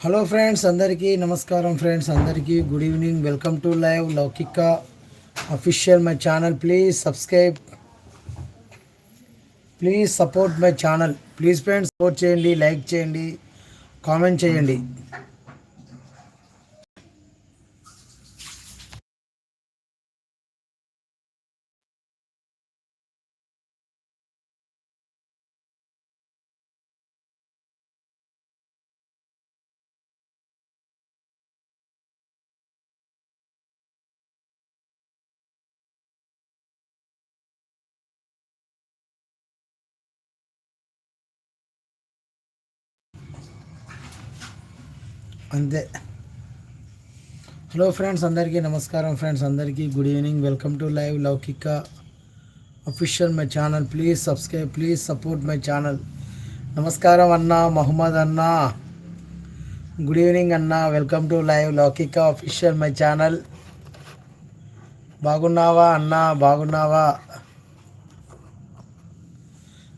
Hello friends అందరికీ నమస్కారం friends అందరికీ good evening welcome to live Laukika official my channel please subscribe please support my channel please friends support చేయండి like చేయండి comment చేయండి. అంతే hello friends అందరికీ నమస్కారం ఫ్రెండ్స్ అందరికీ good evening. Welcome to live Laukika official my channel. Please subscribe please support my channel. నమస్కారం అన్న మహమ్మద్ అన్న. గుడ్ ఈవినింగ్ అన్న welcome to live Laukika official my channel. బాగున్నావా అన్న? బాగున్నావా?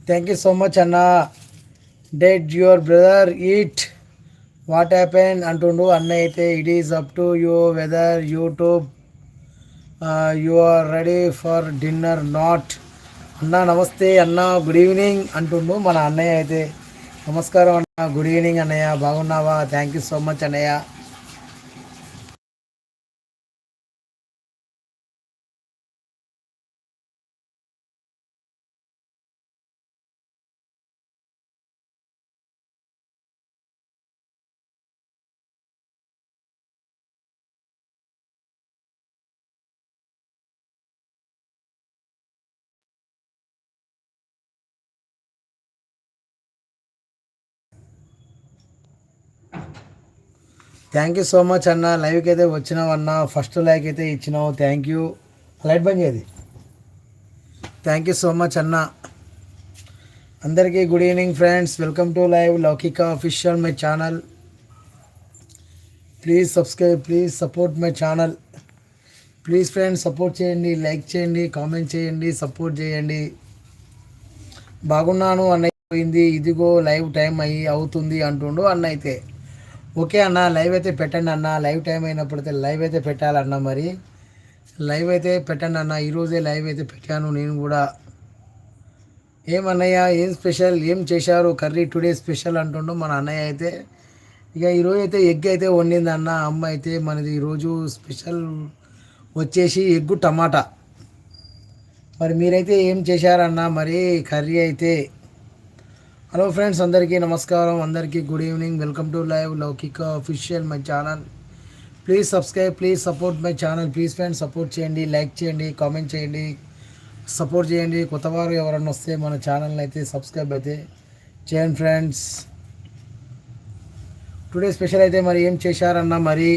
థ్యాంక్ యూ సో మచ్ అన్న. Did your brother eat what happen అంటుండు. అన్న అయితే it is up to you whether YouTube you are ready for dinner not అన్న నమస్తే అన్న గుడ్ ఈవినింగ్ అంటుండు మన అన్నయ్య అయితే. నమస్కారం అన్న గుడ్ ఈవినింగ్ అన్నయ్య బాగున్నావా? థ్యాంక్ యూ సో మచ్ అన్నయ్య. థ్యాంక్ యూ సో మచ్ అన్న. లైవ్కి అయితే వచ్చినావు అన్న. ఫస్ట్ లైక్ అయితే ఇచ్చినావు. థ్యాంక్ యూ లైట్ బంద్ చేయది థ్యాంక్ యూ సో మచ్ అన్న. అందరికీ good evening friends welcome to live Laukika official my channel please subscribe please support my channel please friends support చేయండి లైక్ చేయండి కామెంట్ చేయండి సపోర్ట్ చేయండి. బాగున్నాను అన్నయ్య. పోయింది ఇదిగో లైవ్ టైం అయ్యి అవుతుంది అంటుండు అన్న అయితే ఓకే అన్న లైవ్ అయితే పెట్టండి అన్న లైవ్ టైం అయినప్పుడు అయితే లైవ్ అయితే పెట్టాలన్న మరి. లైవ్ అయితే పెట్టండి అన్న ఈరోజే లైవ్ అయితే పెట్టాను నేను కూడా. ఏమన్నయ్య ఏం స్పెషల్ ఏం చేశారు? కర్రీ టుడే స్పెషల్ అంటుండు మన అన్నయ్య అయితే. ఇక ఈరోజు అయితే ఎగ్ అయితే వండింది అన్న అమ్మ అయితే మనది ఈరోజు స్పెషల్ వచ్చేసి ఎగ్గు టమాటా. మరి మీరైతే ఏం చేశారన్న మరి కర్రీ అయితే హలో ఫ్రెండ్స్ అందరికీ నమస్కారం అందరికీ good evening welcome to live Laukika official my channel please subscribe please support my channel please friends support చేయండి లైక్ చేయండి కామెంట్ చేయండి సపోర్ట్ చేయండి. కొత్త వారు ఎవరన్నా వస్తే మన ఛానల్ని అయితే సబ్స్క్రైబ్ అయితే చేయండి ఫ్రెండ్స్ టుడే స్పెషల్ అయితే మరి ఏం చేశారన్నా మరి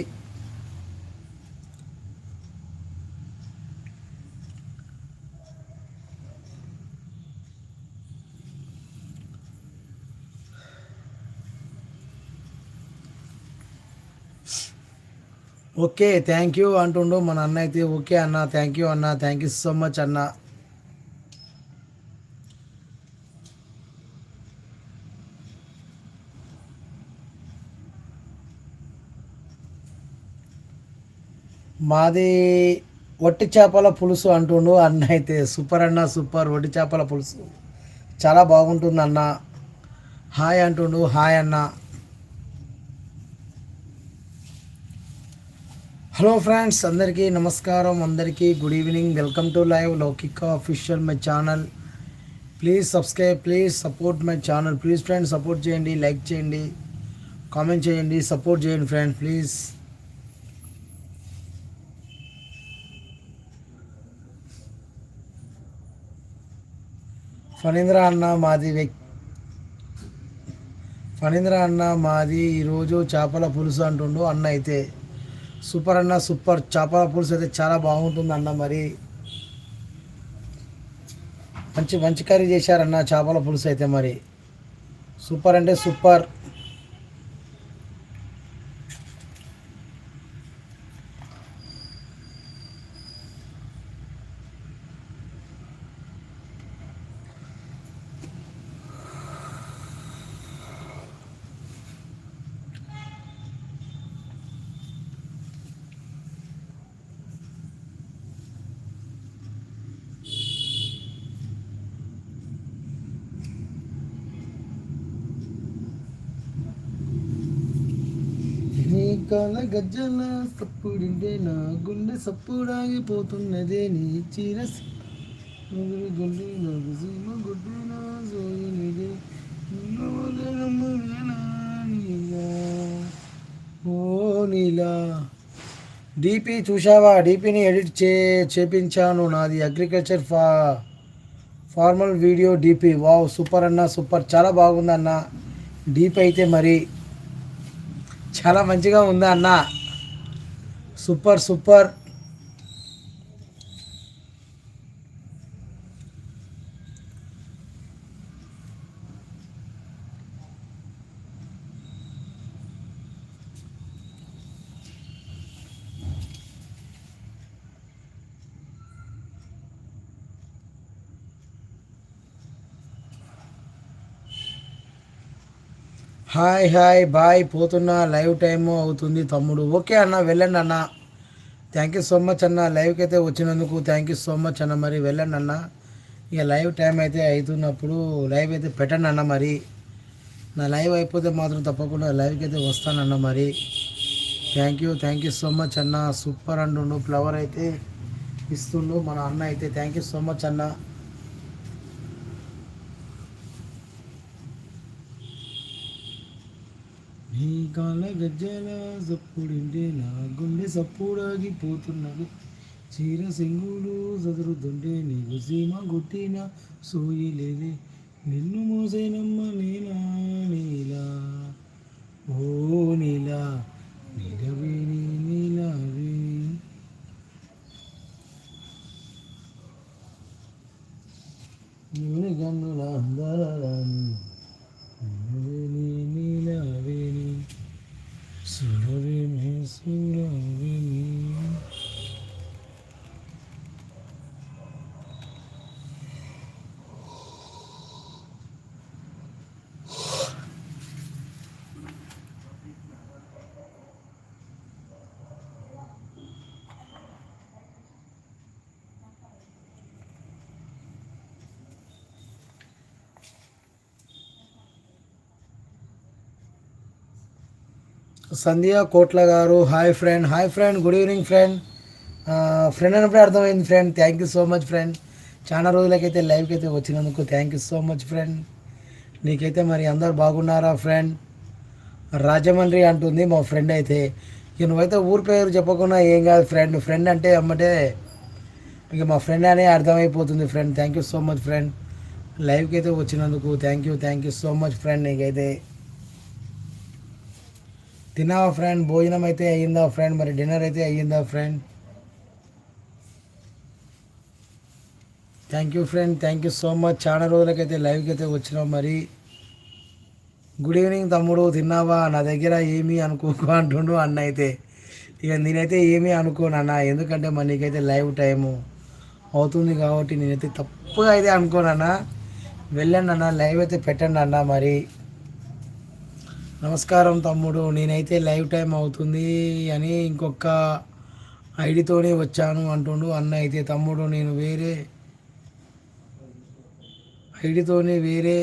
ఓకే థ్యాంక్ యూ అంటుండు మన అన్న అయితే. ఓకే అన్న థ్యాంక్ యూ అన్న థ్యాంక్ యూ సో మచ్ అన్న. మాది వట్టి చేపల పులుసు అంటుండు అన్న అయితే. సూపర్ అన్న సూపర్. వట్టి చేపల పులుసు. చాలా బాగుంటుంది అన్న. హాయ్ అంటుండు హాయ్ అన్న. హలో ఫ్రెండ్స్ అందరికీ నమస్కారం అందరికీ good evening. Welcome to live Laukika official my channel. Please subscribe please support my channel. Please friends support చేయండి లైక్ చేయండి కామెంట్ చేయండి సపోర్ట్ చేయండి ఫ్రెండ్స్ ప్లీజ్. ఫణీంద్ర అన్న మాది వ్యక్ ఫణీంద్ర అన్న మాది ఈరోజు చేపల పులుసు అంటుండు అన్న అయితే. సూపర్ అన్న సూపర్. చేపల పులుసు అయితే చాలా బాగుంటుంది అన్న మరి. మంచి మంచి కర్రీ చేశారన్న చేపల పులుసు అయితే మరి. సూపర్ అంటే సూపర్. వెనకాల గజ్జల సప్పుడింటే నా గుండె సప్పుడాగిపోతున్నదే నీ చీర గుండె గుండె నాకు సీమ నా ఓ నీలా. డిపి చూసావా డిపిని ఎడిట్ చే చేపించాను నాది అగ్రికల్చర్ ఫా formal video DP. Wow super అన్న సూపర్. చాలా బాగుంది అన్న డిపి అయితే మరి చాలా మంచిగా ఉందా అన్న? Super super. Hi hi bye పోతున్నా లైవ్ టైము అవుతుంది తమ్ముడు. ఓకే అన్న వెళ్ళండి అన్న. థ్యాంక్ యూ సో మచ్ అన్న. లైవ్కి అయితే వచ్చినందుకు థ్యాంక్ యూ సో మచ్ అన్న. మరి వెళ్ళండి అన్న. ఇక లైవ్ టైం అయితే అవుతున్నప్పుడు లైవ్ అయితే పెట్టండి అన్న మరి. నా లైవ్ అయిపోతే మాత్రం తప్పకుండా లైవ్కి అయితే వస్తానన్న మరి. Thank you thank you so much అన్న. సూపర్ అంటుండు ఫ్లవర్ అయితే ఇస్తుండు మన అన్న అయితే. థ్యాంక్ యూ సో మచ్ అన్న. నీ కాల గజ్జల సప్పుడింటే నా గుండె సప్పుడాగిపోతున్నది. చీర సింగులు చదురుతుంటే నీకు సీమ గుట్టిన సోయి లేదే. నిన్ను మోసేనమ్మ నేనా నీలా. ఓ నీలా నీలవేణి నీలా నీలి గన్నుల అందరాలను సంధ్య కోట్ల గారు hi friend. Hi friend good evening friend. Friend అన్నప్పుడే అర్థమైంది friend. Thank you so much friend. చాలా రోజులకైతే లైవ్కి అయితే వచ్చినందుకు thank you so much friend. నీకైతే మరి అందరు బాగున్నారా ఫ్రెండ్? రాజమండ్రి అంటుంది మా ఫ్రెండ్ అయితే. ఇక నువ్వైతే ఊరి పేరు చెప్పకుండా ఏం కాదు ఫ్రెండ్. ఫ్రెండ్ అంటే అమ్మటే ఇక మా ఫ్రెండ్ అనే అర్థమైపోతుంది friend. Thank you so much friend. లైవ్కి అయితే వచ్చినందుకు thank you thank you so much friend నీకైతే. తిన్నావా ఫ్రెండ్ భోజనం అయితే అయ్యిందా ఫ్రెండ్ మరి డిన్నర్ అయితే అయ్యిందా friend thank you friend thank you so much చాలా రోజులకైతే లైవ్కి అయితే వచ్చినావు మరి. గుడ్ ఈవినింగ్ తమ్ముడు తిన్నావా? నా దగ్గర ఏమీ అనుకోకు అంటుండు అన్న అయితే. ఇక నేనైతే ఏమీ అనుకోను అన్న ఎందుకంటే మరి నీకైతే లైవ్ టైము అవుతుంది కాబట్టి నేనైతే తప్పుగా అయితే అనుకోనన్నా వెళ్ళండి అన్న లైవ్ అయితే పెట్టండి అన్న మరి. నమస్కారం తమ్ముడు నేనైతే లైవ్ టైం అవుతుంది అని ఇంకొక ఐడితోనే వచ్చాను అంటుండు అన్న అయితే. తమ్ముడు నేను వేరే ఐడితోనే వేరే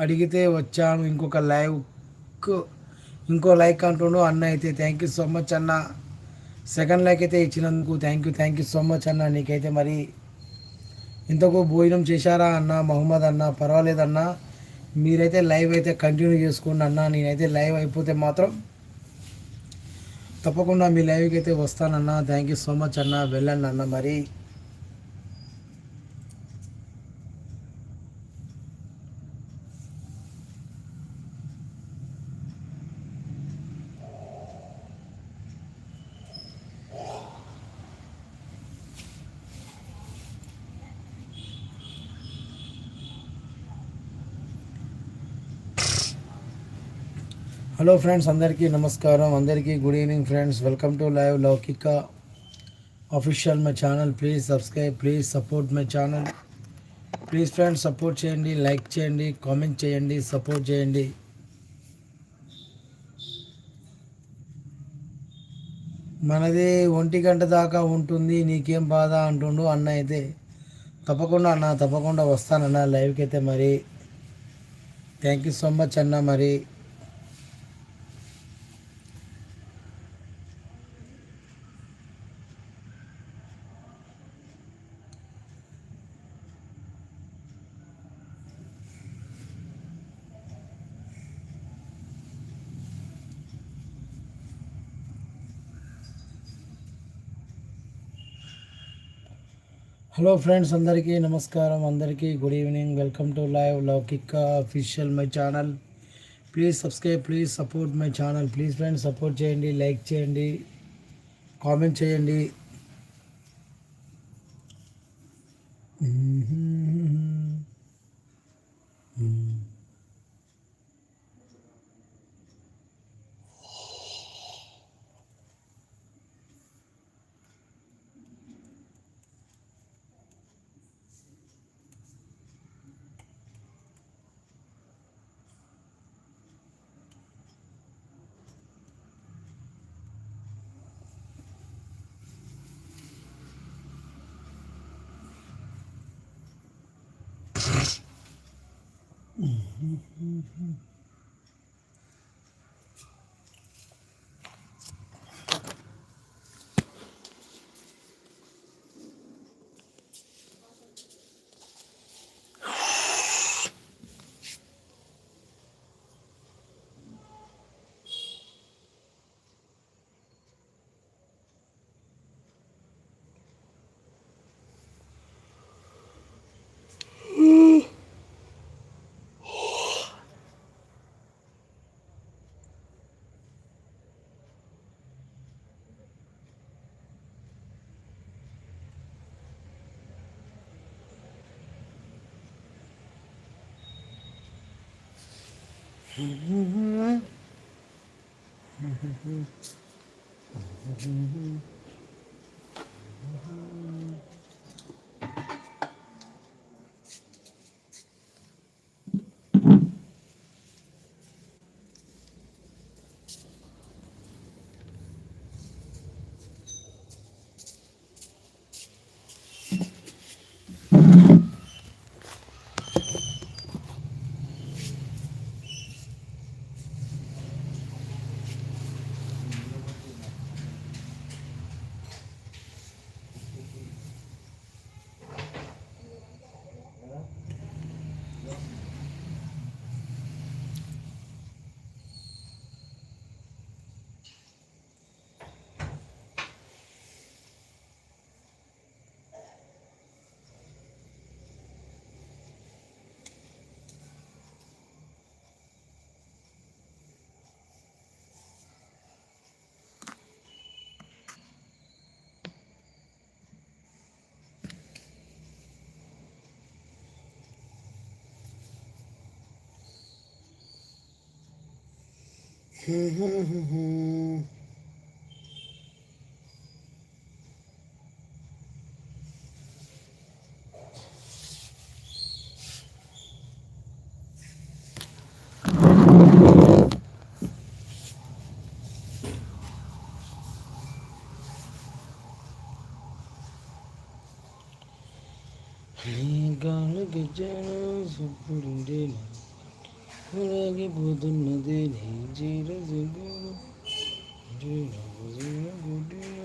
అడిగితే వచ్చాను ఇంకొక లైవ్కు. ఇంకో లైక్ అంటుండు అన్న అయితే థ్యాంక్ యూ సో మచ్ అన్న. సెకండ్ లైక్ అయితే ఇచ్చినందుకు thank you thank you so much అన్న. నీకైతే మరి ఇంతకు భోజనం చేశారా అన్న మహమ్మద్ అన్న? పర్వాలేదన్నా. మీరైతే లైవ్ అయితే కంటిన్యూ చేసుకోండి అన్న నేనైతే లైవ్ అయిపోతే మాత్రం తప్పకుండా మీ లైవ్కి అయితే వస్తానన్నా. థ్యాంక్ యూ సో మచ్ అన్న. వెళ్ళండి అన్న మరి. హలో ఫ్రెండ్స్ అందరికీ నమస్కారం. అందరికీ good evening friends welcome to live Laukika official my channel please subscribe please support my channel please friends support చేయండి లైక్ చేయండి కామెంట్ చేయండి సపోర్ట్ చేయండి. మనది ఒంటి గంట దాకా ఉంటుంది నీకేం బాధ అంటుండు అన్న అయితే తప్పకుండా అన్న తప్పకుండా వస్తానన్న లైవ్కి అయితే మరి. థ్యాంక్ యూ సో మచ్ అన్న మరి. హలో ఫ్రెండ్స్ అందరికీ నమస్కారం అందరికీ good evening welcome to live Laukik official my channel please subscribe please support my channel please friends support చేయండి లైక్ చేయండి కామెంట్ చేయండి. Uhum. Mm-hmm. mm-hmm. mm-hmm. Gonna get jenuh sepuluh dini. Kuragi budun nadiri jira jira jira jira jira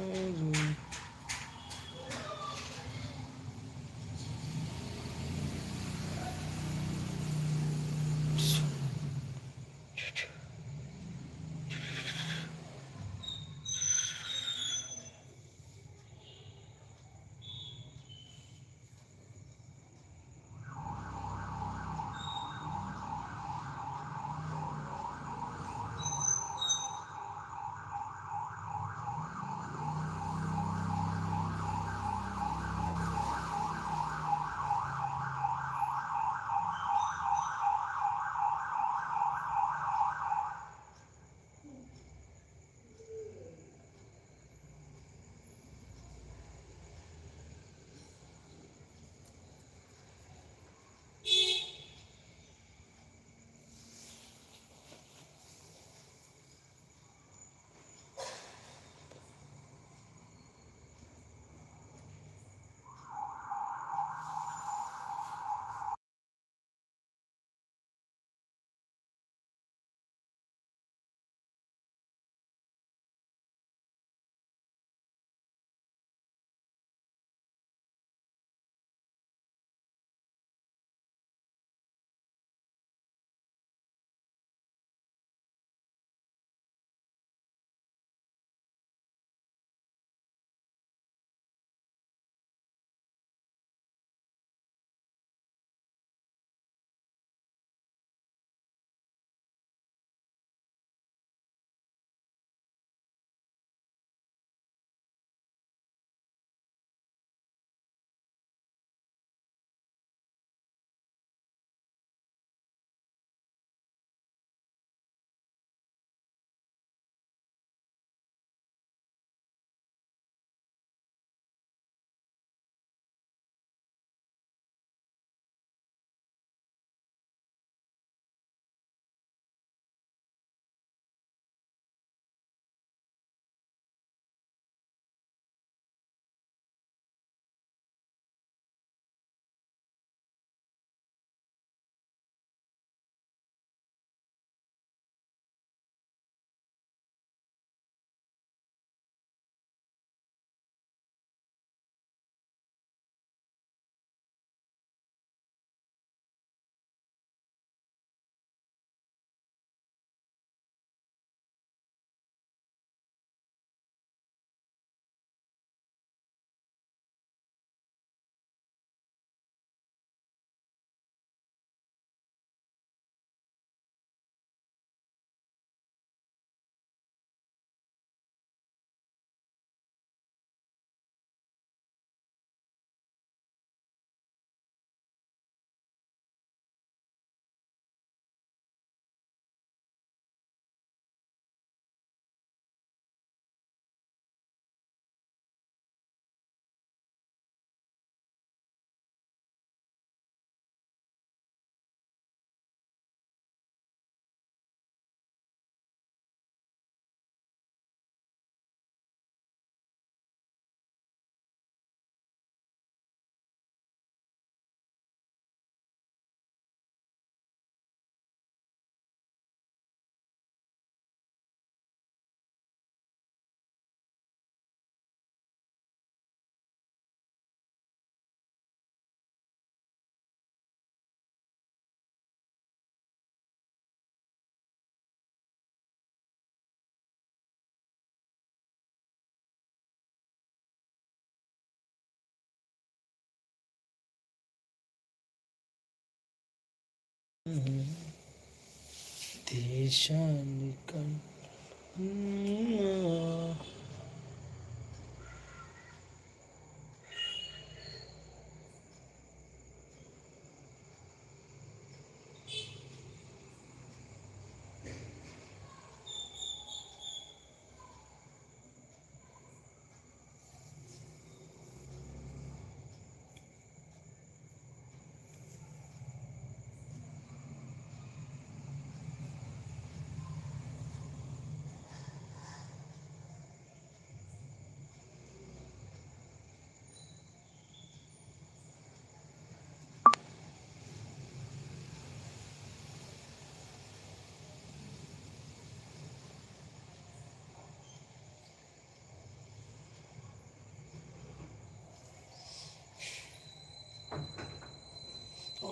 देशानिकल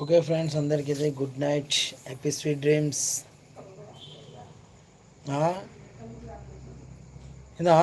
okay friends అందరికైతే అయితే good night happy sweet dreams. ఇదా